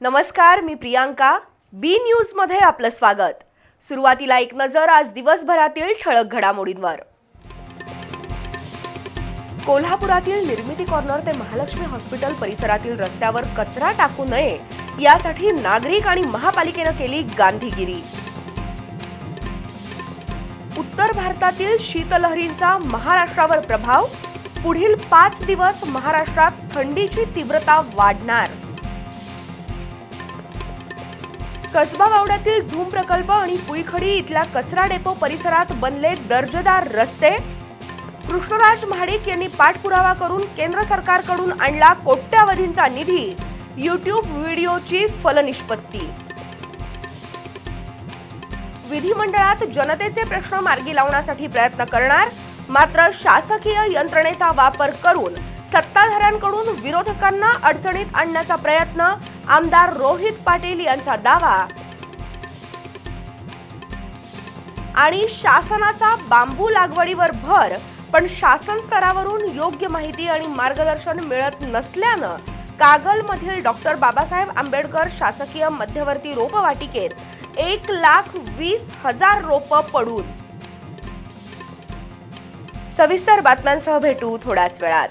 नमस्कार मी प्रियांका. बी न्यूजमध्ये आपलं स्वागत. सुरुवातीला एक नजर आज दिवसभरातील ठळक घडामोडींवर. कोल्हापुरातील निर्मिती कॉर्नर ते महालक्ष्मी हॉस्पिटल परिसरातील रस्त्यावर कचरा टाकू नये यासाठी नागरिक आणि महापालिकेनं केली गांधीगिरी. उत्तर भारतातील शीतलहरींचा महाराष्ट्रावर प्रभाव पुढील पाच दिवस महाराष्ट्रात थंडीची तीव्रता वाढणार. कसबा वावड्यातील झूम प्रकल्प आणि पुईखडी इथल्या कचरा डेपो परिसरात बनले दर्जेदार रस्ते. कृष्णराज महाडिक यांनी पाठपुरावा करून केंद्र सरकारकडून आणला कोट्यावधींचा निधी. युट्यूब व्हिडिओची फलनिष्पत्ती. विधिमंडळात जनतेचे प्रश्न मार्गी लावण्यासाठी प्रयत्न करणार मात्र शासकीय यंत्रणेचा वापर करून सत्ताधाऱ्यांकडून विरोधकांना अडचणीत आणण्याचा प्रयत्न आमदार रोहित पाटील यांचा दावा. आणि शासनाचा बांबू लागवडीवर भर पण शासन स्तरावरून योग्य माहिती आणि मार्गदर्शन मिळत नसल्यानं कागलमधील डॉक्टर बाबासाहेब आंबेडकर शासकीय मध्यवर्ती रोपवाटिकेत एक लाख वीस हजार रोपं पडून. सविस्तर बातम्यांसह भेटू थोड्याच वेळात.